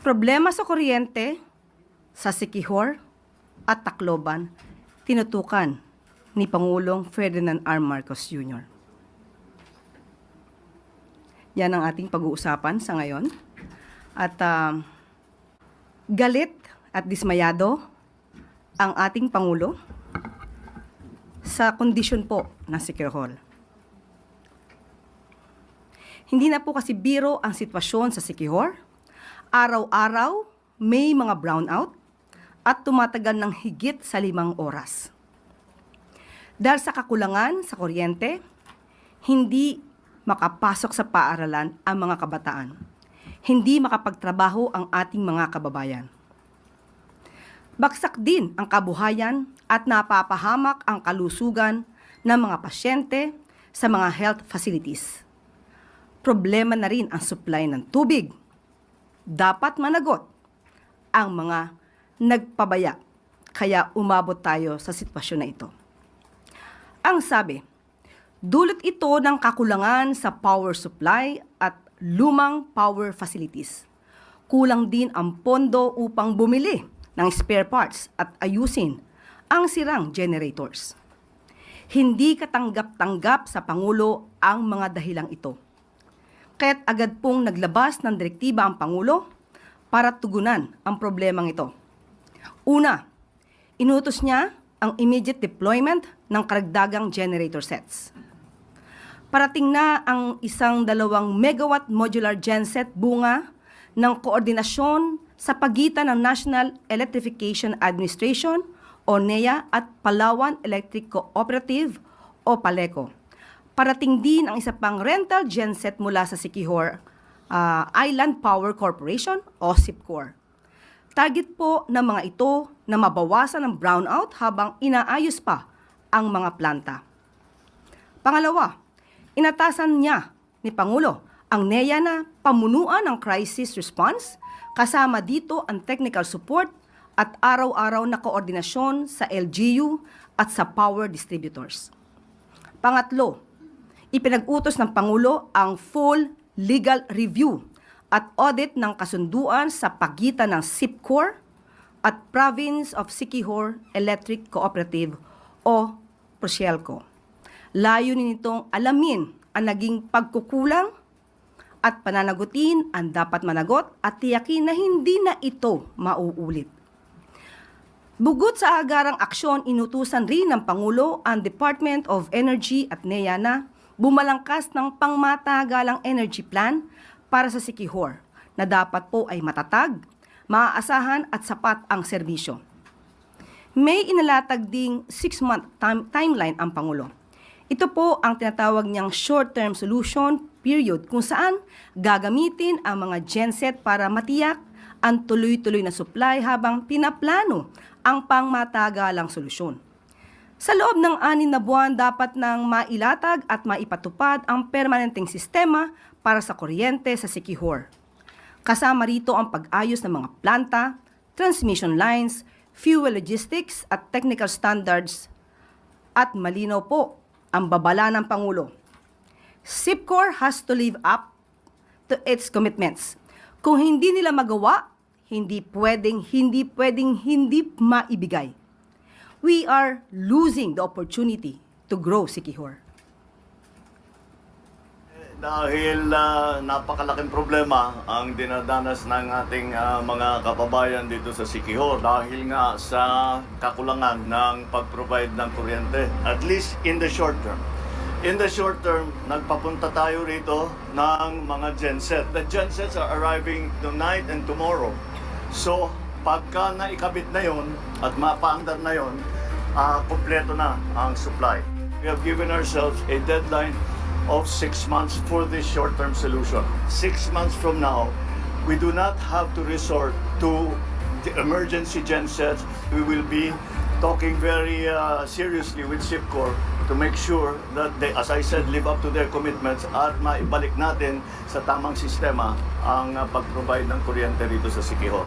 Problema sa kuryente, sa Sikihor at Tacloban, tinutukan ni Pangulong Ferdinand R. Marcos Jr. Yan ang ating pag-uusapan sa ngayon. At um, galit at dismayado ang ating Pangulo sa kondisyon po ng Sikihor. Hindi na po kasi biro ang sitwasyon sa Sikihor. Araw-araw, may mga brownout at tumatagal ng higit sa limang oras. Dahil sa kakulangan sa kuryente, hindi makapasok sa paaralan ang mga kabataan. Hindi makapagtrabaho ang ating mga kababayan. Baksak din ang kabuhayan at napapahamak ang kalusugan ng mga pasyente sa mga health facilities. Problema na rin ang supply ng tubig. Dapat managot ang mga nagpabaya kaya umabot tayo sa sitwasyon na ito. Ang sabi, dulot ito ng kakulangan sa power supply at lumang power facilities. Kulang din ang pondo upang bumili ng spare parts at ayusin ang sirang generators. Hindi katanggap-tanggap sa Pangulo ang mga dahilang ito. Kaya't agad pong naglabas ng direktiba ang Pangulo para tugunan ang problemang ito. Una, inutos niya ang immediate deployment ng karagdagang generator sets. Parating na ang isang dalawang megawatt modular genset bunga ng koordinasyon sa pagitan ng National Electrification Administration o NEA at Palawan Electric Cooperative o PALECO. Parating din ang isa pang rental genset mula sa Sikihor ah, Island Power Corporation o SIPCOR. Target po ng mga ito na mabawasan ang brownout habang inaayos pa ang mga planta. Pangalawa, inatasan niya ni Pangulo ang NEA na pamunuan ng crisis response kasama dito ang technical support at araw-araw na koordinasyon sa LGU at sa power distributors. Pangatlo, ipinag-utos ng Pangulo ang full legal review at audit ng kasunduan sa pagitan ng SIPCOR at Province of Sikihor Electric Cooperative o Prosielco. Layunin nitong alamin ang naging pagkukulang at pananagutin ang dapat managot at tiyakin na hindi na ito mauulit. Bukod sa agarang aksyon, inutusan rin ng Pangulo ang Department of Energy at NEA na bumalangkas ng pangmatagalang energy plan para sa Sikihor na dapat po ay matatag, maaasahan at sapat ang serbisyo. May inalatag ding 6-month time- timeline ang Pangulo. Ito po ang tinatawag niyang short-term solution period kung saan gagamitin ang mga genset para matiyak ang tuloy-tuloy na supply habang pinaplano ang pangmatagalang solusyon. Sa loob ng anin na buwan, dapat nang mailatag at maipatupad ang permanenteng sistema para sa kuryente sa Sikihor. Kasama rito ang pag-ayos ng mga planta, transmission lines, fuel logistics at technical standards at malinaw po ang babala ng Pangulo. SIPCOR has to live up to its commitments. Kung hindi nila magawa, hindi pwedeng, hindi pwedeng, hindi maibigay. We are losing the opportunity to grow Sikihor. Dahil ah, napakalaking problema ang dinadanas ng ating ah, mga kababayan dito sa Sikihor dahil nga sa kakulangan ng pag-provide ng kuryente, at least in the short term. In the short term, nagpapunta tayo rito ng mga genset. The gensets are arriving tonight and tomorrow. So, pagka naikabit na yon at mapaandar na yon, ah, kompleto na ang supply. We have given ourselves a deadline of six months for this short-term solution. Six months from now, we do not have to resort to the emergency gensets. We will be talking very uh, seriously with SIPCOR to make sure that they, as I said, live up to their commitments at maibalik natin sa tamang sistema ang uh, pag-provide ng kuryente rito sa Siquijor.